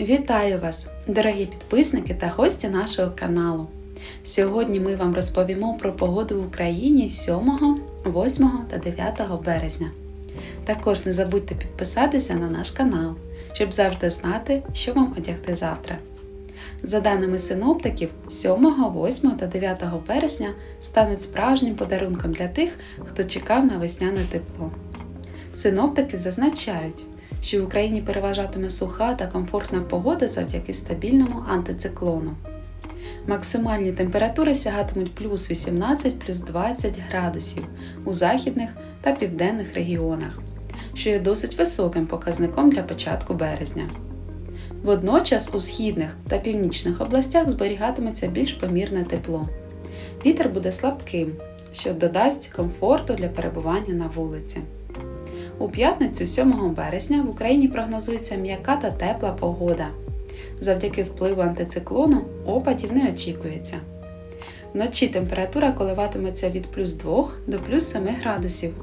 Вітаю вас, дорогі підписники та гості нашого каналу. Сьогодні ми вам розповімо про погоду в Україні 7, 8 та 9 березня. Також не забудьте підписатися на наш канал, щоб завжди знати, що вам одягти завтра. За даними синоптиків, 7, 8 та 9 березня стануть справжнім подарунком для тих, хто чекав на весняне тепло. Синоптики зазначають, що в Україні переважатиме суха та комфортна погода завдяки стабільному антициклону. Максимальні температури сягатимуть плюс 18 плюс 20 градусів у західних та південних регіонах, що є досить високим показником для початку березня. Водночас у східних та північних областях зберігатиметься більш помірне тепло. Вітер буде слабким, що додасть комфорту для перебування на вулиці. У п'ятницю 7 березня в Україні прогнозується м'яка та тепла погода. Завдяки впливу антициклону опадів не очікується. Вночі температура коливатиметься від плюс 2 до плюс 7 градусів,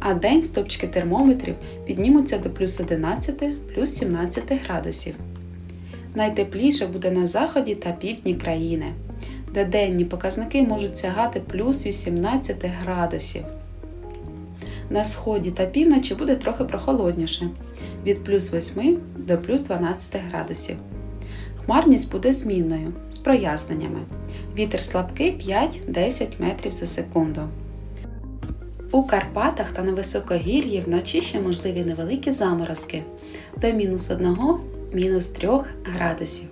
а день стопчики термометрів піднімуться до плюс 11 плюс 17 градусів. Найтепліше буде на заході та півдні країни, де денні показники можуть сягати плюс 18 градусів. На сході та півночі буде трохи прохолодніше від плюс 8 до плюс 12 градусів. Хмарність буде змінною з проясненнями. Вітер слабкий 5-10 метрів за секунду. У Карпатах та на високогір'ї вночі ще можливі невеликі заморозки до мінус 1 мінус 3 градусів.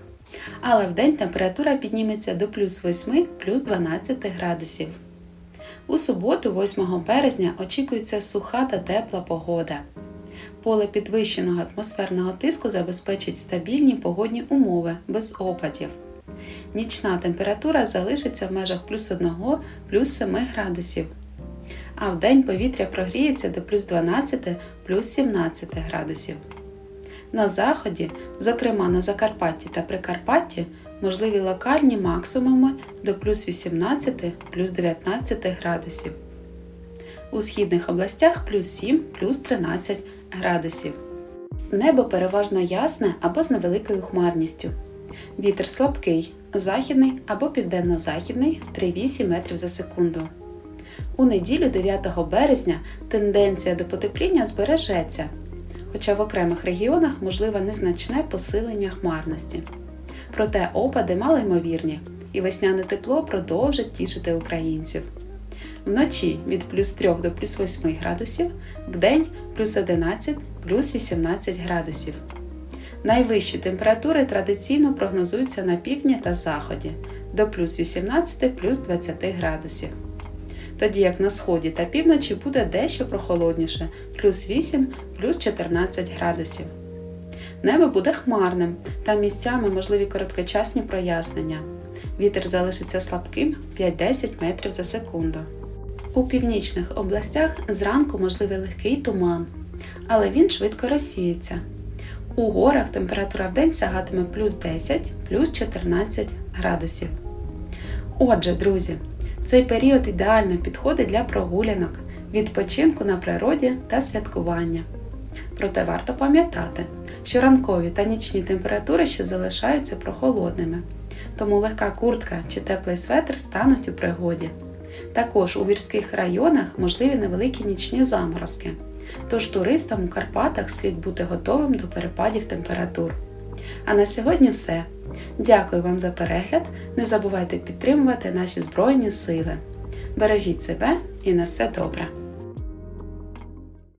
Але вдень температура підніметься до плюс 8 плюс 12 градусів. У суботу, 8 березня, очікується суха та тепла погода. Поле підвищеного атмосферного тиску забезпечить стабільні погодні умови без опадів. Нічна температура залишиться в межах плюс 1 плюс 7 градусів, а вдень повітря прогріється до плюс 12 плюс 17 градусів. На заході, зокрема на Закарпатті та Прикарпатті, можливі локальні максимуми до плюс 18 плюс 19 градусів. У східних областях плюс 7 плюс 13 градусів. Небо переважно ясне або з невеликою хмарністю. Вітер слабкий, західний або південно-західний 3,8 метрів за секунду. У неділю 9 березня тенденція до потепління збережеться, хоча в окремих регіонах можливе незначне посилення хмарності. Проте опади малоймовірні, і весняне тепло продовжить тішити українців. Вночі від плюс 3 до плюс 8 градусів, вдень плюс 11 плюс 18 градусів. Найвищі температури традиційно прогнозуються на півдні та заході до плюс 18 плюс 20 градусів. Тоді як на сході та півночі буде дещо прохолодніше плюс 8 плюс 14 градусів. Небо буде хмарним, та місцями можливі короткочасні прояснення. Вітер залишиться слабким 5-10 метрів за секунду. У північних областях зранку можливий легкий туман, але він швидко розсіється. У горах температура в день сягатиме плюс 10 плюс 14 градусів. Отже, друзі, цей період ідеально підходить для прогулянок, відпочинку на природі та святкування. Проте варто пам'ятати, що ранкові та нічні температури ще залишаються прохолодними, тому легка куртка чи теплий светр стануть у пригоді. Також у гірських районах можливі невеликі нічні заморозки, тож туристам у Карпатах слід бути готовим до перепадів температур. А на сьогодні все. Дякую вам за перегляд. Не забувайте підтримувати наші Збройні Сили. Бережіть себе і на все добре!